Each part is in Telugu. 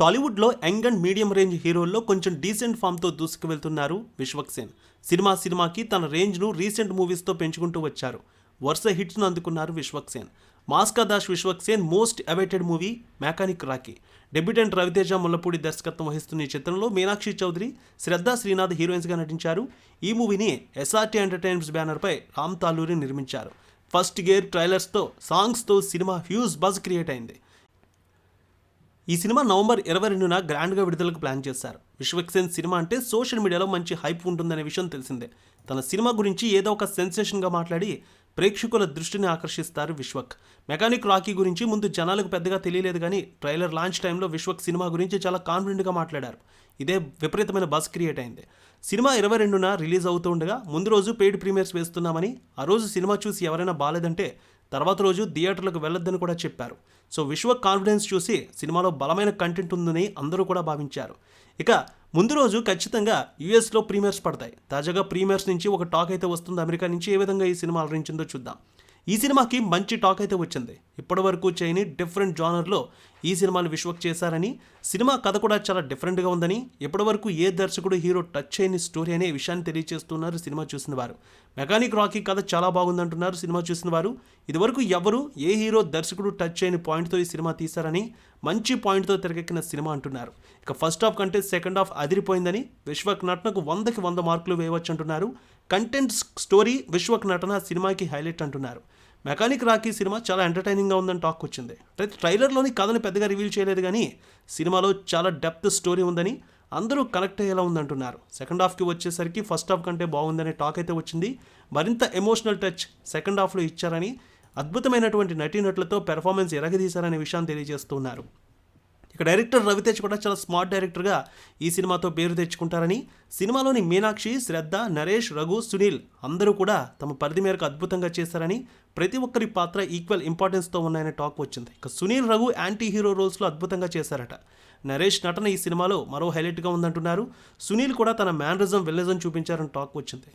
టాలీవుడ్లో యంగ్ అండ్ మీడియం రేంజ్ హీరోల్లో కొంచెం డీసెంట్ ఫామ్తో దూసుకు వెళ్తున్నారు విశ్వక్ సేన్. సినిమా సినిమాకి తన రేంజ్ను రీసెంట్ మూవీస్తో పెంచుకుంటూ వచ్చారు. వరుస హిట్స్ను అందుకున్నారు Vishwak Sen. మాస్కా Das Vishwak Sen most awaited movie Mechanic Rocky debutant Raviteja Mullapudi దర్శకత్వం వహిస్తున్న ఈ చిత్రంలో మీనాక్షి చౌదరి శ్రద్ధా శ్రీనాథ్ హీరోయిన్స్గా నటించారు. ఈ మూవీని ఎస్ఆర్టీ ఎంటర్టైన్మెంట్స్ బ్యానర్పై రామ్ తాలూరి నిర్మించారు. ఫస్ట్ గేర్ ట్రైలర్స్తో సాంగ్స్తో సినిమా హ్యూజ్ బజ్ క్రియేట్ అయింది. ఈ సినిమా నవంబర్ ఇరవై రెండున గ్రాండ్గా విడుదలకు ప్లాన్ చేశారు. విశ్వక్సేన్ సినిమా అంటే సోషల్ మీడియాలో మంచి హైప్ ఉంటుందనే విషయం తెలిసిందే. తన సినిమా గురించి ఏదో ఒక సెన్సేషన్గా మాట్లాడి ప్రేక్షకుల దృష్టిని ఆకర్షిస్తారు విశ్వక్. మెకానిక్ రాకీ గురించి ముందు జనాలకు పెద్దగా తెలియలేదు కానీ ట్రైలర్ లాంచ్ టైంలో విశ్వక్ సినిమా గురించి చాలా కాన్ఫిడెంట్గా మాట్లాడారు. ఇదే విపరీతమైన బస్ క్రియేట్ అయింది. సినిమా ఇరవై రెండున రిలీజ్ అవుతుండగా ముందు రోజు పెయిడ్ ప్రీమియర్స్ వేస్తున్నామని ఆ రోజు సినిమా చూసి ఎవరైనా బాలేదంటే తర్వాత రోజు థియేటర్లకు వెళ్ళొద్దని కూడా చెప్పారు. సో విశ్వ కాన్ఫిడెన్స్ చూసి సినిమాలో బలమైన కంటెంట్ ఉందని అందరూ కూడా భావించారు. ఇక ముందు రోజు ఖచ్చితంగా యూఎస్లో ప్రీమియర్స్ పడతాయి. తాజాగా ప్రీమియర్స్ నుంచి ఒక టాక్ అయితే వస్తుంది. అమెరికా నుంచి ఏ విధంగా ఈ సినిమా అలరించిందో చూద్దాం. ఈ సినిమాకి మంచి టాక్ అయితే వచ్చింది. ఇప్పటివరకు చేయని డిఫరెంట్ జానర్లో ఈ సినిమాని విశ్వక్ చేశారని సినిమా కథ కూడా చాలా డిఫరెంట్గా ఉందని ఇప్పటివరకు ఏ దర్శకుడు హీరో టచ్ చేయని స్టోరీ అనే విషయాన్ని తెలియజేస్తున్నారు సినిమా చూసిన వారు మెకానిక్ రాకీ కథ చాలా బాగుందంటున్నారు సినిమా చూసిన వారు ఇదివరకు ఎవరు ఏ హీరో దర్శకుడు టచ్ చేయని పాయింట్తో ఈ సినిమా తీశారని మంచి పాయింట్తో తెరకెక్కిన సినిమా అంటున్నారు. ఇక ఫస్ట్ హాఫ్ కంటే సెకండ్ హాఫ్ అదిరిపోయిందని విశ్వక్ నటనకు వందకి వంద మార్కులు వేయవచ్చు అంటున్నారు కంటెంట్ స్టోరీ విశ్వక్ నటన సినిమాకి హైలైట్ అంటున్నారు. మెకానిక్ రాకీ సినిమా చాలా ఎంటర్టైనింగ్గా ఉందని టాక్ వచ్చింది. అయితే ట్రైలర్లోని కథను పెద్దగా రివీల్ చేయలేదు కానీ సినిమాలో చాలా డెప్త్ స్టోరీ ఉందని అందరూ కనెక్ట్ అయ్యేలా ఉందంటున్నారు. సెకండ్ హాఫ్కి వచ్చేసరికి ఫస్ట్ హాఫ్ కంటే బాగుందనే టాక్ అయితే వచ్చింది. మరింత ఎమోషనల్ టచ్ సెకండ్ హాఫ్లో ఇచ్చారని అద్భుతమైనటువంటి నటీనటులతో పెర్ఫార్మెన్స్ ఎరగదీశారనే విషయాన్ని తెలియజేస్తున్నారు. ఇక డైరెక్టర్ రవితేజ్ కూడా చాలా స్మార్ట్ డైరెక్టర్గా ఈ సినిమాతో పేరు తెచ్చుకుంటారని సినిమాలోని మీనాక్షి శ్రద్ధ నరేష్ రఘు సునీల్ అందరూ కూడా తమ పరిధి మేరకు అద్భుతంగా చేశారని ప్రతి ఒక్కరి పాత్ర ఈక్వల్ ఇంపార్టెన్స్తో ఉన్నాయనే టాక్ వచ్చింది. ఇక సునీల్ రఘు యాంటీ హీరో రోల్స్లో అద్భుతంగా చేశారట. నరేష్ నటన ఈ సినిమాలో మరో హైలైట్గా ఉందంటున్నారు. సునీల్ కూడా తన మ్యానరిజం విల్లజం చూపించారని టాక్ వచ్చింది.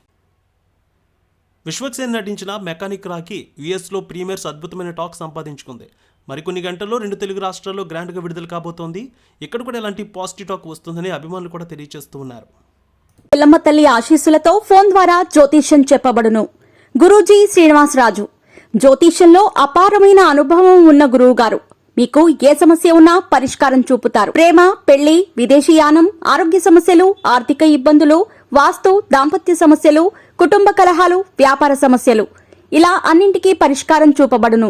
విశ్వక్సేన్ నటించిన మెకానిక్ రాకి యుఎస్లో ప్రీమియర్స్ అద్భుతమైన టాక్ సంపాదించుకుంది. మరికొన్ని గంటల్లో రెండు తెలుగు రాష్ట్రాల్లో గ్రాండ్గా విడుదల కాబోతోంది. ఇక్కడ కూడా ఇలాంటి పాజిటివ్ టాక్ వస్తుందని అభిమానులు కూడా తెలియజేస్తూ ఉన్నారు. పిల్లమ్మ తల్లి ఆశీస్సులతో ఫోన్ ద్వారా జ్యోతిష్యం చెప్పబడును. గురూజీ శ్రీనివాసరాజు. జ్యోతిష్యంలో అపారమైన అనుభవం ఉన్న గురువు గారు మీకు ఏ సమస్య ఉన్నా పరిష్కారం చూపుతారు. ప్రేమ పెళ్ళి విదేశీయానం ఆరోగ్య సమస్యలు ఆర్థిక ఇబ్బందులు వాస్తు దాంపత్య సమస్యలు కుటుంబ కలహాలు వ్యాపార సమస్యలు. ఇలా అన్నింటికీ పరిష్కారం చూపబడును.